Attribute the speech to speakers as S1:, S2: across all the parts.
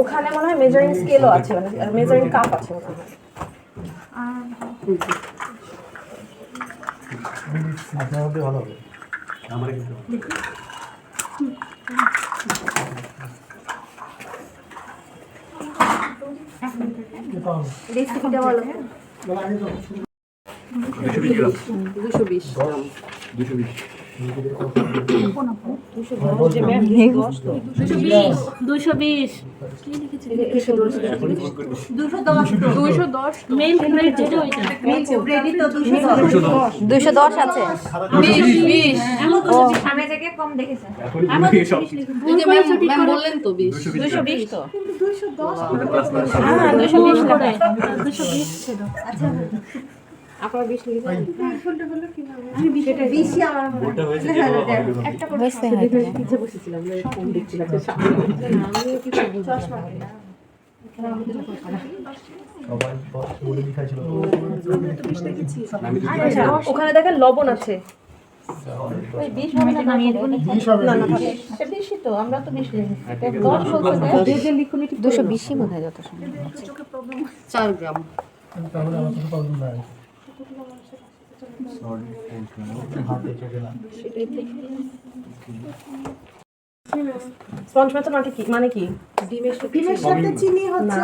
S1: ওখানে মনে হয় মেজারিং স্কেলও আছে মানে মেজারিং কাপ আছে মনে হয়
S2: আপনার মধ্যে ভালো হবে।
S3: আমার কিন্তু
S1: রেসিপিটা বলো।
S3: দুশো বিশ।
S1: দুশো
S3: দুশো
S4: দুশো
S1: দুশো দশ
S5: দশ আছে
S1: বললেন তো বিশ।
S3: দুশো বিশ
S5: তো
S4: হ্যাঁ দুশো বিশ করে। দুশো বিশ ছিল
S1: আপনার বিশ
S6: মনে
S1: বসেছিলাম দেখছিলাম। আমি ওখানে দেখেন লবণ আছে।
S4: ওই বিশ হবে না নামিয়ে দেবো।
S1: না না এটা বেশি তো আমরা তো বেশি।
S4: দশ
S5: বিশই বোধ হয় যত সম্ভব
S1: চার গ্রাম স্পঞ্জ মেথড মানে কি? মানে কি?
S6: ডিমের সাথে চিনি হচ্ছে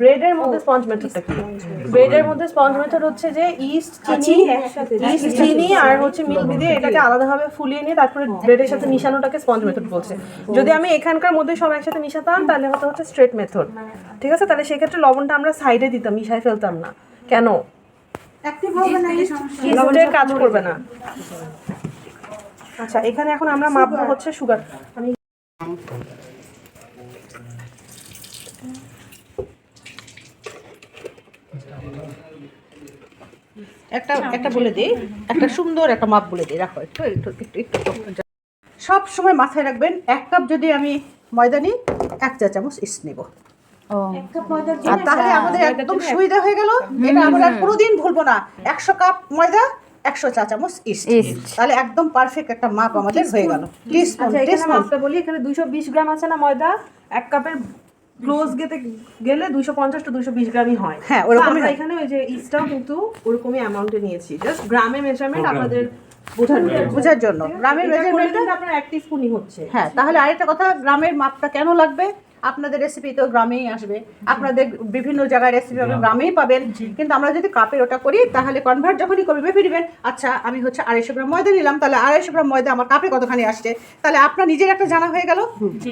S1: ব্রেডের মধ্যে স্পঞ্জ মেথডটা কি? ব্রেডের মধ্যে স্পঞ্জ মেথড হচ্ছে যে ইস্ট চিনি ইস্ট চিনি আর হচ্ছে মিল্ক দিয়ে এটাকে আলাদাভাবে ফুলিয়ে নিয়ে তারপরে ব্রেডের সাথে মিশানোটাকে স্পঞ্জ মেথড বলছে। যদি আমি এখানকার মধ্যে সব একসাথে মিশাতাম তাহলে হতো হচ্ছে স্ট্রেট মেথড ঠিক আছে? তাহলে সেক্ষেত্রে লবণটা আমরা সাইডে দিতাম মিশাই ফেলতাম না। কেন?
S6: অ্যাক্টিভ
S1: লবণের কাজ করবে না। আচ্ছা এখানে এখন আমরা মাপবো হচ্ছে সুগার আমি
S7: একটা একটা বলে দিই একটা সুন্দর একটা মাপ বলে দিই রাখো একটু একটু একটু একটু সব সময় মাথায় রাখবেন এক কাপ যদি আমি ময়দা নিই এক চা চামচ ইস্ট নেব। আর তাহলে আমাদের একদম সুবিধা হয়ে গেল এটা আমরা আর কোনোদিন ভুলবো না। একশো কাপ ময়দা একশো চা চামচ ইস্ট। তাহলে একদম পারফেক্ট একটা মাপ আমাদের হয়ে গেল। টিস্পুন
S1: আচ্ছা
S7: টিস্পুন
S1: মাপটা বলি এখানে দুইশো বিশ গ্রাম আছে না ময়দা? এক কাপের ক্লোজ গেতে গেলে দুইশো পঞ্চাশ টু দুইশো বিশ গ্রামই হয়।
S7: হ্যাঁ, ওরকমই
S1: আমরা এখানে ওই যে ইস্টটাও কিন্তু ওরকমই অ্যামাউন্টে নিয়েছি। জাস্ট গ্রামে মেজারমেন্ট আপনাদের বোঝার জন্য।
S7: গ্রামের
S1: কিন্তু আপনার এক টিস্পুনই হচ্ছে।
S7: হ্যাঁ তাহলে আরেকটা কথা গ্রামের মাপটা কেন লাগবে? আপনাদের রেসিপি তো গ্রামেই আসবে। আপনাদের বিভিন্ন জায়গায় রেসিপি আপনি গ্রামেই পাবেন। কিন্তু আমরা যদি কাপের ওটা করি তাহলে কনভার্ট যখনই করবে দিবেন আচ্ছা আমি হচ্ছে আড়াইশো গ্রাম ময়দা নিলাম তাহলে আড়াইশো গ্রাম ময়দা আমার কাপে কতখানি আসছে? তাহলে আপনার নিজের একটা জানা হয়ে গেল।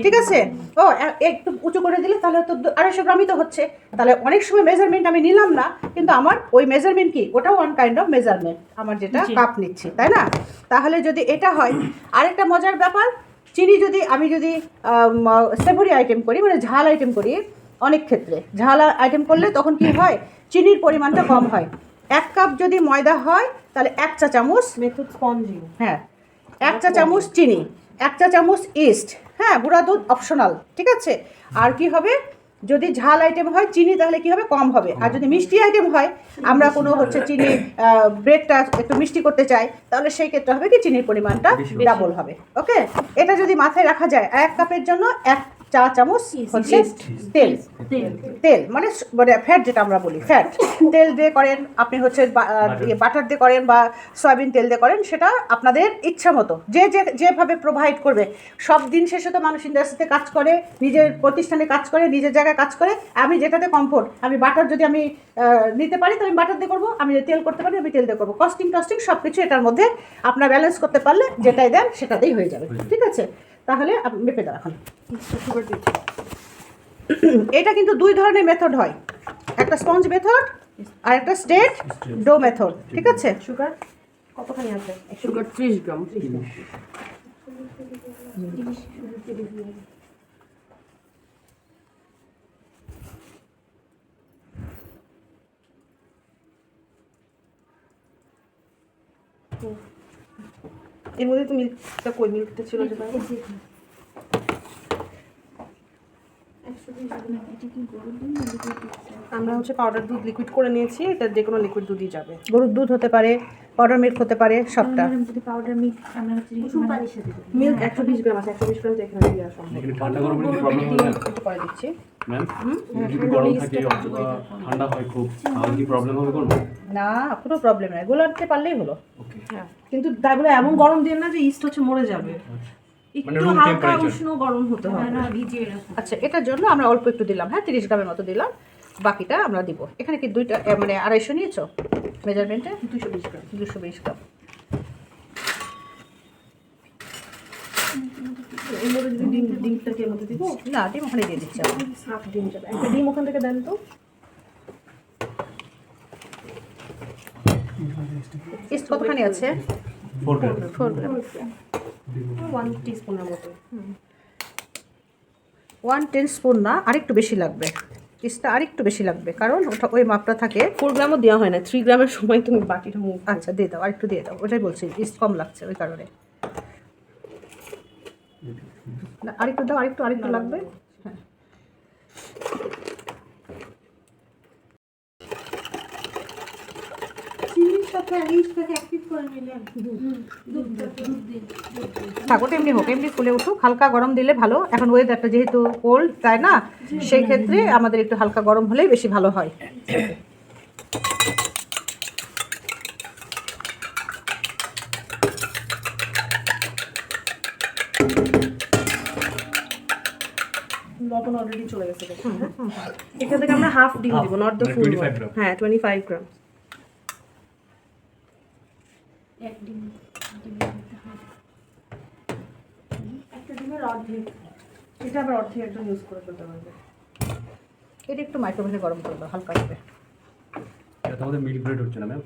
S7: ঠিক আছে? ও একটু উঁচু করে দিলে তাহলে তো আড়াইশো গ্রামই তো হচ্ছে। তাহলে অনেক সময় মেজারমেন্ট আমি নিলাম না কিন্তু আমার ওই মেজারমেন্ট কি? ওটাও ওয়ান কাইন্ড অফ মেজারমেন্ট আমার যেটা কাপ নিচ্ছি তাই না? তাহলে যদি এটা হয় আরেকটা মজার ব্যাপার চিনি যদি আমি যদি সেভরি আইটেম করি মানে ঝাল আইটেম করি অনেক ক্ষেত্রে। ঝাল আইটেম করলে তখন কি হয়? চিনির পরিমাণটা কম হয়। এক কাপ যদি ময়দা হয় তাহলে এক চা চামচ
S1: মেথড স্পঞ্জিং।
S7: হ্যাঁ এক চা চামচ চিনি এক চা চামচ ইস্ট হ্যাঁ গুঁড়া দুধ অপশনাল ঠিক আছে? আর কি হবে? যদি ঝাল আইটেম হয় চিনি তাহলে কি হবে? কম হবে। আর যদি মিষ্টি আইটেম হয় আমরা কোনো হচ্ছে চিনি ব্রেডটা একটু মিষ্টি করতে চাই তাহলে সেই ক্ষেত্রে হবে কি? চিনির পরিমাণটা ডাবল হবে। ওকে এটা যদি মাথায় রাখা যায় এক কাপের জন্য এক চা চামচ হচ্ছে তেল। তেল। মানে মানে ফ্যাট যেটা আমরা বলি ফ্যাট তেল দিয়ে করেন আপনি হচ্ছে বাটার দিয়ে করেন বা সয়াবিন তেল দিয়ে করেন সেটা আপনাদের ইচ্ছা মতো। যে যে যেভাবে প্রোভাইড করবে। সব দিন শেষে তো মানুষ ইন্ডাস্ট্রিতে কাজ করে নিজের প্রতিষ্ঠানে কাজ করে নিজের জায়গায় কাজ করে। আমি যেটাতে কমফোর্ট আমি বাটার যদি আমি নিতে পারি তাহলে আমি বাটার দিয়ে করব। আমি যদি তেল করতে পারি আমি তেল দিয়ে করব। কস্টিং টস্টিং সব কিছু এটার মধ্যে আপনার ব্যালেন্স করতে পারলে যেটাই দেন সেটাতেই হয়ে যাবে। ঠিক আছে? তাহলে মেপে দাও এখন। এটা কিন্তু দুই ধরনের মেথড হয়। একটা স্পঞ্জ মেথড আর একটা স্টেট ডো মেথড ঠিক আছে?
S1: সুগার কতখানি আছে? সুগার ত্রিশ গ্রাম। ত্রিশ গ্রাম। এর মধ্যে তো মিল্কটা কই? মিল্কটা ছিল আমরা হচ্ছে পাউডার দুধ লিকুইড করে নিয়েছি। এটা যে কোনো লিকুইড দুধই যাবে।
S7: গরুর দুধ হতে পারে পাউডার মিল্ক হতে পারে সবটা।
S3: পাউডার আমরা হচ্ছে
S6: দেবো।
S1: মিল্ক একশো বিশ গ্রাম আছে একশো বিশ গ্রাম তো এখানে দিয়ে আসা। সম্ভব দিচ্ছি।
S3: ম্যাম যদি গরম থাকে অথবা ঠান্ডা হয় খুব তাহলে কি প্রবলেম হবে কোনো?
S7: না কোনো প্রবলেম নাই। পারলেই হলো।
S1: হ্যাঁ। কিন্তু তাই বলে এমন গরম দিন না যে ইস্ট হচ্ছে মরে যাবে।
S3: মানে
S1: একটু হালকা উষ্ণ গরম হতে হবে।
S6: না,
S7: আচ্ছা এটার জন্য আমরা অল্প একটু দিলাম। হ্যাঁ তিরিশ গ্রামের মতো দিলাম। বাকিটা আমরা দিব। এখানে কি দুইটা মানে আড়াইশো নিয়েছো? মেজারমেন্টে
S1: দুশো বিশ গ্রাম।
S7: দুশো বিশ গ্রাম।
S1: এর মধ্যে যদি ডিম ডিমটাকে এর মধ্যে দিব?
S7: না ডিম ওখানে দিয়ে দিচ্ছি
S1: হাফ ডিম যাবে একটা ডিম ওখান থেকে দেন তো।
S7: ইস্ট কতখানি আছে?
S3: Four gram
S5: four gram
S1: one টিস্পুনের মতো।
S7: ওয়ান টেন স্পুন না আরেকটু বেশি লাগবে। ইস্টটা আরেকটু বেশি লাগবে কারণ ওটা ওই মাপটা থাকে।
S1: ফোর গ্রামও দেওয়া হয় না থ্রি গ্রামের সময় তুমি বাকিটা
S7: আচ্ছা দিয়ে দাও আরেকটু দিয়ে দাও। ওটাই বলছি ইস্ট কম লাগছে ওই কারণে। না আরেকটু দাও আরেকটু আরেকটু লাগবে? হ্যাঁ এমনি হোক এমনি ফুলে উঠুক হালকা গরম দিলে ভালো। এখন ওয়েদারটা যেহেতু কোল্ড তাই না? সেই ক্ষেত্রে আমাদের একটু হালকা গরম হলেই বেশি ভালো হয়।
S1: লবণ অলরেডি চলে গেছে হ্যাঁ? এখান থেকে আমরা হাফ ডিম দিব নট দ্য ফুল হ্যাঁ টোয়েন্টি ফাইভ গ্রাম।
S6: এক ডিম ডিমের একটা ডিমের অর্ধেক।
S1: এটা আবার অর্ধেক একজন ইউজ করে ফেলতে পারবে।
S7: এটা একটু মাইক্রোওভেনে গরম করে দাও হালকা
S3: এটা আমাদের মিল্ক ব্রেড হচ্ছে না ম্যাম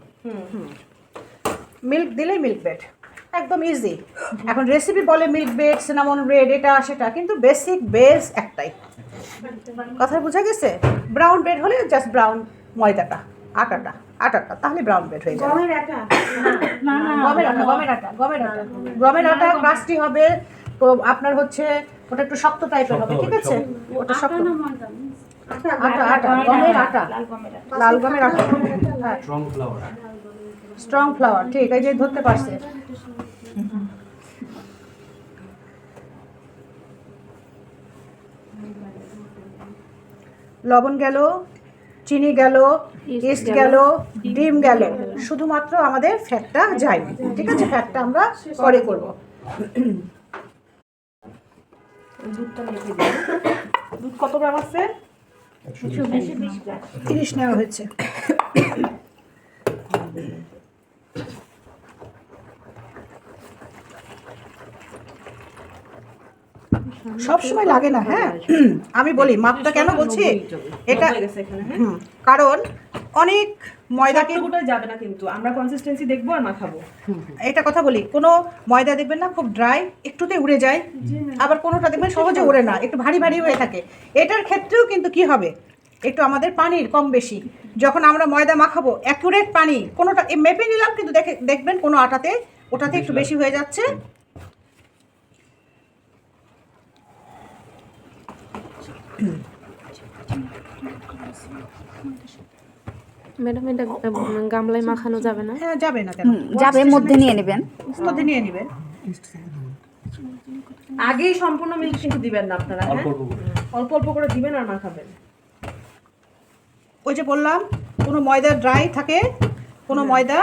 S7: মিল্ক দিলেই মিল্ক ব্রেড একদম ইজি এখন রেসিপি বলে মিল্ক ব্রেড সিনামন ব্রেড এটা সেটা কিন্তু বেসিক বেস একটাই। কথা বোঝা গেছে? ব্রাউন ব্রেড হলে জাস্ট ব্রাউন ময়দাটা আটাটা আটাটা তাহলে ব্রাউন ব্রেড হয়ে যাবে।
S6: গমের আটা?
S7: গমের আটা গমের আটা গমের আটা। গমের আটা ক্রাস্টি হবে তো আপনার হচ্ছে ওটা একটু শক্ত টাইপের হবে ঠিক আছে? ওটা শক্ত। আটা আটা গমের আটা।
S6: লাল গমের আটা।
S7: লাল গমের আটা। হ্যাঁ
S3: স্ট্রং ফ্লাওয়ার
S7: ঠিক এই যে ধরতে পারছে। লবণ গেল চিনি গেল ইস্ট গেল ডিম গেল। শুধুমাত্র আমাদের ফ্যাটটা যায়নি ঠিক আছে? ফ্যাটটা আমরা পরে করব।
S1: দুধটা মেখে দিই। দুধ কত গ্রাম আছে?
S7: তিরিশ নেওয়া হয়েছে। সব সময় লাগে না হ্যাঁ? আমি বলি মাপটা কেন বলছি? এটা
S1: হয়ে?
S7: কারণ অনেক ময়দাকে
S1: গোটা যাবে না কিন্তু আমরা কনসিস্টেন্সি দেখব আর মাখাবো।
S7: এটা কথা বলি কোনো ময়দা দেখবেন না খুব ড্রাই একটুতে উড়ে যায় আবার কোনোটা দেখবেন সহজে উড়ে না একটু ভারী ভারী হয়ে থাকে। এটার ক্ষেত্রেও কিন্তু কি হবে? একটু আমাদের পানির কম বেশি। যখন আমরা ময়দা মাখাবো অ্যাকুরেট পানি কোনোটা মেপে নিলাম কিন্তু দেখে দেখবেন কোনো আটাতে ওটাতে একটু বেশি হয়ে যাচ্ছে।
S5: ম্যাডাম এটা গামলায় মাখানো যাবে না?
S7: হ্যাঁ যাবে না কেন?
S5: যাবে মধ্যে নিয়ে নেবেন।
S7: মধ্যে নিয়ে নেবেন।
S1: আগেই সম্পূর্ণ মিল্ক কিন্তু দিবেন না আপনারা হ্যাঁ?
S3: অল্প
S1: অল্প অল্প করে দিবেন আর মাখাবেন।
S7: ওই যে বললাম কোনো ময়দা ড্রাই থাকে কোনো ময়দা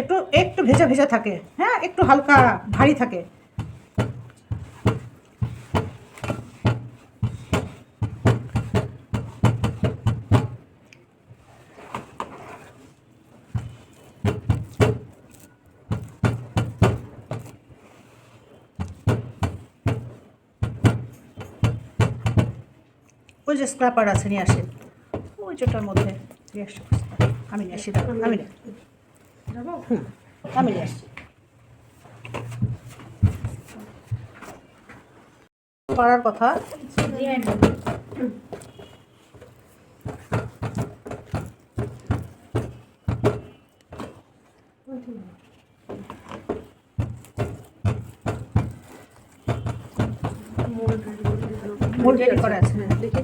S7: একটু একটু ভেজা ভেজা থাকে হ্যাঁ? একটু হালকা ভারী থাকে। যে স্ক্রাপার আছে নিয়ে আসেন ওই যেটার মধ্যে নিয়ে আসো আমি নিয়ে আসি আমি নিয়ে আমি নিয়ে আসছি। পারার কথা। মোল্ড রেডি করা আছে। দেখি।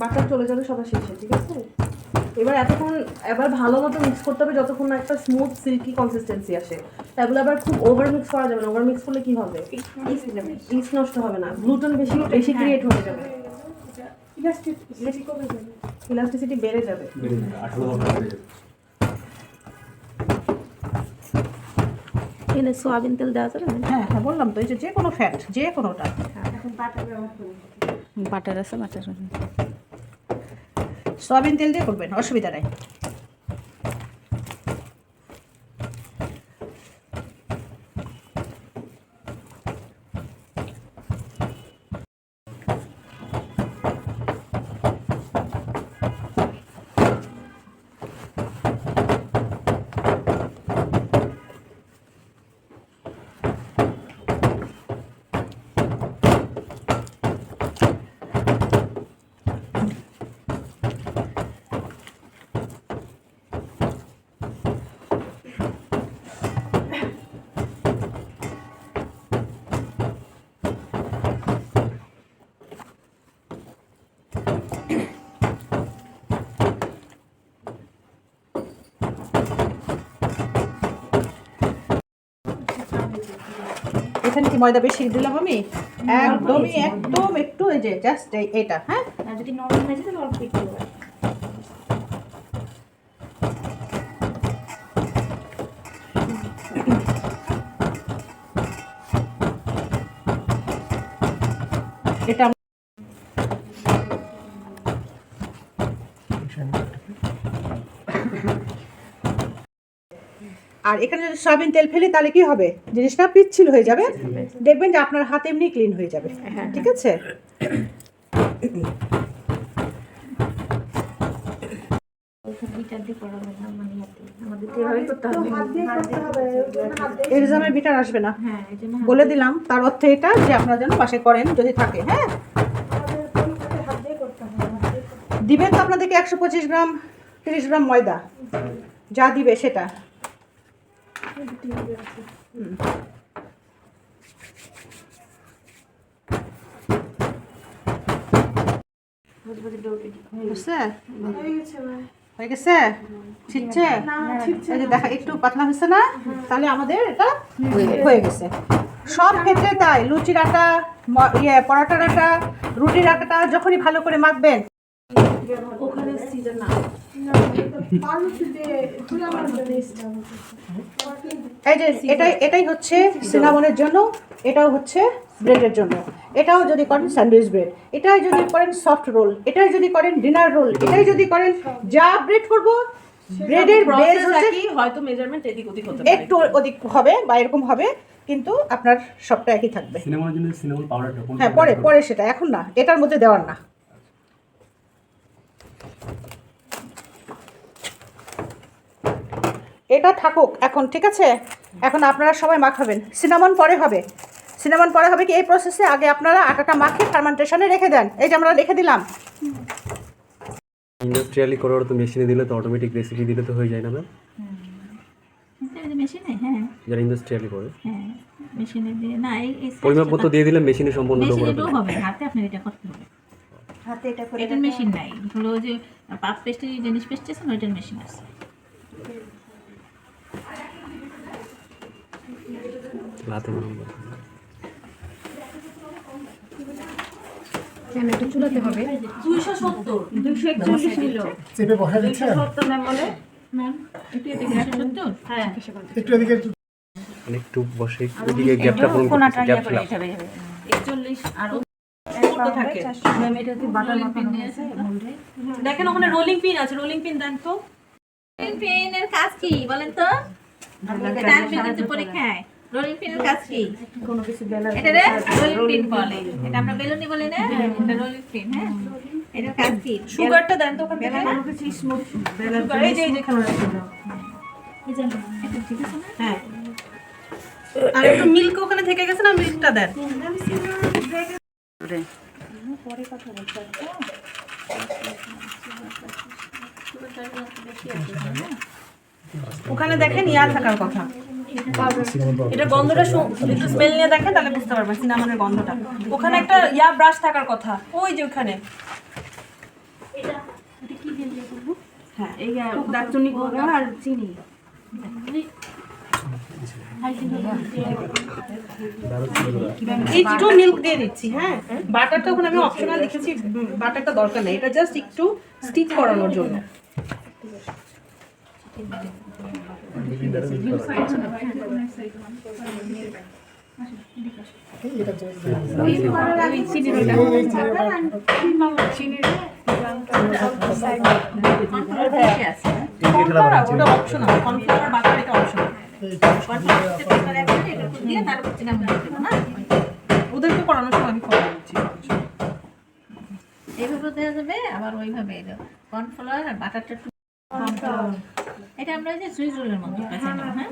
S1: বাটার চলে যাবে সবার শেষে ঠিক আছে? এবার এতক্ষণ এবার ভালো মতো মিক্স করতে হবে যতক্ষণ না একটা স্মুথ সিল্কি কনসিস্টেন্সি আসে। তাগুলো আবার খুব ওভার মিক্স করা যাবে না। ওভার মিক্স করলে কি হবে? ইস্ট নষ্ট হবে না। গ্লুটেন বেশি বেশি ক্রিয়েট হয়ে যাবে। ইলাস্টিসিটি বেড়ে যাবে।
S3: বেড়ে যাবে আঠারো ঘণ্টা বেড়ে যাবে।
S5: এখানে সোয়াবিন তেল দেওয়া যাবে
S7: হ্যাঁ হ্যাঁ বললাম তো এই যে যে কোনো ফ্যাট যে কোনোটা
S6: এখন বাটার ব্যবহার করি।
S5: বাটার আছে বাটার
S7: সয়াবিন তেল দিয়ে করবেন অসুবিধা নেই। এখানে কি ময়দা বেশি দিলাম আমি? একদমই একদম একটু এই যে জাস্ট এটা হ্যাঁ?
S6: যদি নরম হয়ে যায় তাহলে অল্প একটু
S7: এটা আর এখানে যদি সয়াবিন তেল ফেলি তাহলে কি হবে? জিনিসটা পিচ্ছিল হয়ে যাবে। দেখবেন যে আপনার হাত এমনি ক্লিন হয়ে যাবে। ঠিক আছে?
S6: বিটার দিয়ে করা হবে না মানে হাত দিয়ে। আমাদের
S1: তো এভাবেই করতে হবে।
S6: হাত দিয়ে করতে হবে।
S7: এক্সামে বিটার আসবে না।
S6: হ্যাঁ
S7: বলে দিলাম। তার অর্থ এটা যে আপনারা যেন পাশে করেন যদি থাকে হ্যাঁ? দিবেন তো আপনাদেরকে একশো পঁচিশ গ্রাম তিরিশ গ্রাম ময়দা। যা দিবে সেটা। হয়ে গেছে? এই দেখা একটু পাতলা হয়েছে না? তাহলে আমাদের এটা হয়ে গেছে। সব ক্ষেত্রে তাই লুচির আটা ইয়ে পরোটার আটা রুটির আটা যখনই ভালো করে মাখবেন।
S1: ওখানে সিজন না।
S7: এই যে এটাই এটাই হচ্ছে সিনামনের জন্য এটাও হচ্ছে ব্রেডের জন্য। এটাও যদি করেন স্যান্ডউইচ ব্রেড এটাই যদি করেন সফট রোল এটাই যদি করেন ডিনার রোল এটাই যদি করেন যা ব্রেড করব ব্রেডের বেস হচ্ছে
S1: হয়তো মেজারমেন্ট এদিক ওদিক হতে পারে।
S7: একটু ওদিক হবে বা এরকম হবে কিন্তু আপনার সবটা একই থাকবে।
S3: সিনেমার জন্য সিনেমার পাউডারটা
S7: হ্যাঁ পরে পরে সেটা এখন না এটার মধ্যে দেওয়ার না। এটা থাকুক এখন ঠিক আছে? এখন আপনারা সবাই মাখাবেন সিনামন পরে হবে। সিনামন পরে হবে কি? এই প্রসেসে আগে আপনারা আটাটা মাখিয়ে ফার্মেন্টেশনে রেখে দেন। এই যে আমরা রেখে দিলাম।
S8: ইন্ডাস্ট্রিয়ালি করার তো মেশিনে দিলে তো অটোমেটিক রেসিপি দিলে তো হয়ে যায় না ম্যাম
S4: মেশিনে হ্যাঁ।
S8: যারা ইন্ডাস্ট্রিয়ালি করে।
S4: হ্যাঁ মেশিনে দিয়ে না এই এই
S8: দিয়ে দিলে মেশিনে সম্পূর্ণ করে
S4: হবে। হাতে আপনার এটা করতে হবে।
S6: হাতে এটা করে
S4: এটার মেশিন নাই। হলো যে পাপ পেস্টের জিনিস পেস্ট আছে ওইটার মেশিন আছে।
S8: হাতে বানাবো।
S1: দুইশো সত্তর। দুইশো একচল্লিশ ছিল
S2: চেপে বসা দিচ্ছে?
S1: সত্তর ম্যাম বলে?
S4: একটু এদিকে আসো সত্তর?
S2: একটু এদিকে একটু
S8: একটু বসে এদিকে গ্যাপটা পূরণ করতেছি গ্যাপ ফিল
S1: একচল্লিশ আর থাকে? ম্যাম এটা বাটার মাখানো আছে দেখেন ওখানে রোলিং পিন আছে। রোলিং পিন দেন তো।
S4: পেনের কাজ কি বলেন তো? কিন্তু পরীক্ষায়। রোলিং পিনের কাজ কি?
S1: কোনো কিছু বেলা
S4: এটা রে? রোলিং পিন বলে। এটা আমরা বেলুনি বলি না? এটা রোলিং পিন হ্যাঁ। এটার কাজ কি?
S1: সুগারটা দেন তো ওখান থেকে।
S4: বেলা না?
S1: সুগার এই যে এই যে। এখানে রাখুন। হ্যাঁ। আর একটু মিল্ক ওখানে থেকে গেছে না? মিল্কটা দেন। ওখানে দেখেন ইয়া থাকার কথা। এটা গন্ধটা একটু স্মেল নিয়ে দেখেন তাহলে বুঝতে পারবেন সিনামনের গন্ধটা। ওখানে একটা ইয়া ব্রাশ থাকার কথা। ওই যে ওখানে।
S6: হ্যাঁ
S1: একটু মিল্ক দিয়ে দিচ্ছি হ্যাঁ। বাটারটা ওখানে আমি অপশনাল লিখেছি বাটারটা দরকার নেই। এটা জাস্ট একটু স্টিক করানোর জন্য। ওদেরকে করানোর সময় আমি করে দিচ্ছি
S4: এইভাবে দেওয়া যাবে আবার ওইভাবে কর্নফ্লাওয়ার আর বাটারটা এটা আমরা যে সুইচ রোলের মধ্যে হ্যাঁ?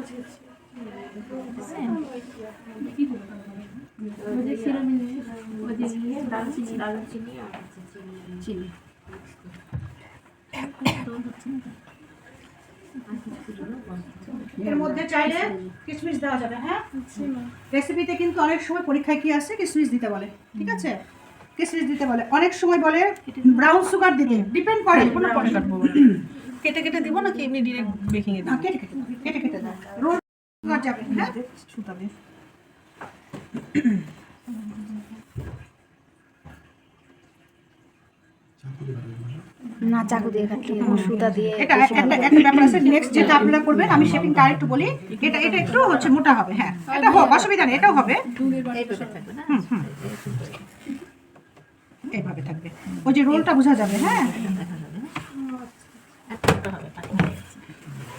S7: এর মধ্যে চাইলে কিশমিশ দেওয়া যাবে হ্যাঁ? রেসিপিতে কিন্তু অনেক সময় পরীক্ষায় কি আসে? কিশমিশ দিতে বলে ঠিক আছে? কিশমিশ দিতে বলে। অনেক সময় বলে ব্রাউন সুগার দিতে ডিপেন্ড করে কোনো
S1: কেটে কেটে দিব নাকি এমনি ডিরেক্ট বেকিং এ
S7: কেটে কেটে কেটে কেটে দাও রোল যাবে হ্যাঁ?
S1: সুতা দিয়ে।
S5: না চাকু দিয়ে কাটলি সুতা দিয়ে
S7: এটা একটা একটা ব্যাপার আছে নেক্সট যেটা আপনারা করবেন আমি শেপিংটা আরেকটু বলি এটা এটা একটু হচ্ছে মোটা হবে হ্যাঁ। এটা হোক অসুবিধা নেই এটাও হবে।
S4: এইভাবে থাকবে না?
S7: এইভাবে থাকবে। ওই যে রোলটা বোঝা যাবে হ্যাঁ
S4: একটা হবে পানি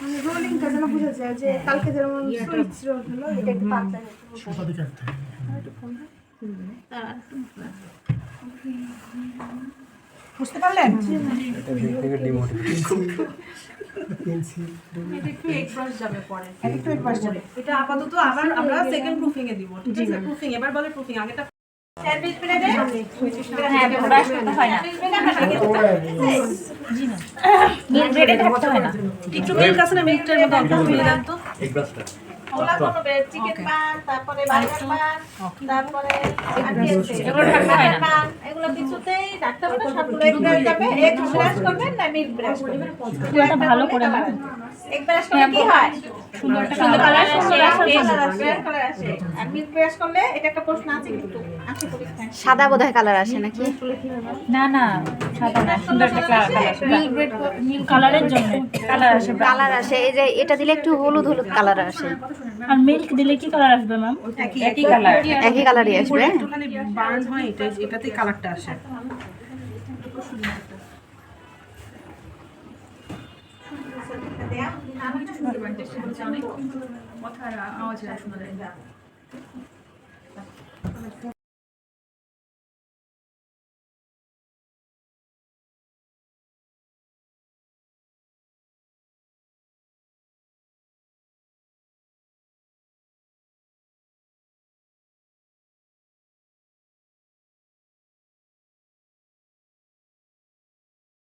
S6: মানে রোলিংটা যেন বোঝা যায় যে কালকে যেমন সুইচ রোল হলো এটা একটু পাতলা
S2: সুতা
S7: বুঝতে পারলেন?
S1: এটা একটু এক ব্রাশ যাবে পরে।
S7: এটা একটু একবার যাবে।
S1: এটা আপাতত আবার আমরা সেকেন্ড প্রুফিং এ দিব। ঠিক আছে? প্রুফিং এবার বলে প্রুফিং আগেটা
S4: স্যান্ডউইচ প্লেটে হ্যাঁ ব্রাশ করতে হয় না। মিল ব্রেডে থাকতে হয় না।
S1: একটু মিল্ক আছে না মিল্কটার মধ্যে অল্প মিলে দেন তো।
S3: এক
S4: ব্রেড চিকেন পান তারপরে বার্গার পান তারপরে? এগুলো থাকতে হয় না। এগুলো কিছুতেই ডাক্তার বলে সবগুলো ব্রাশ যাবে। এক ব্রাশ করবেন না মিল ব্রাশ করবেন। ভালো করে না? এক ব্রাশ করলে কি হয় সুন্দর সুন্দর কালার সুন্দর আসে। কালার আসে। আর মিল ব্রাশ করলে এটা একটা প্রশ্ন আছে কিন্তু আছে পরীক্ষায়।
S5: সাদা বোধহয় কালার আসে নাকি?
S9: না না সাদা না সুন্দর একটা কালার মিল ব্রেড কালারের জন্য কালার আসে।
S5: কালার আসে এই যে এটা দিলে একটু হলুদ হলুদ কালার আসে।
S9: আর মিল্ক দিলে কি কালার আসবে ম্যাম একই কালার
S5: একই কালারই আসবে?
S1: একটুখানি বার্ন হয় এটা এটাতে কালারটা আসে। 나한테 죽었잖아요. 못하라. 아버지가 죽었는데.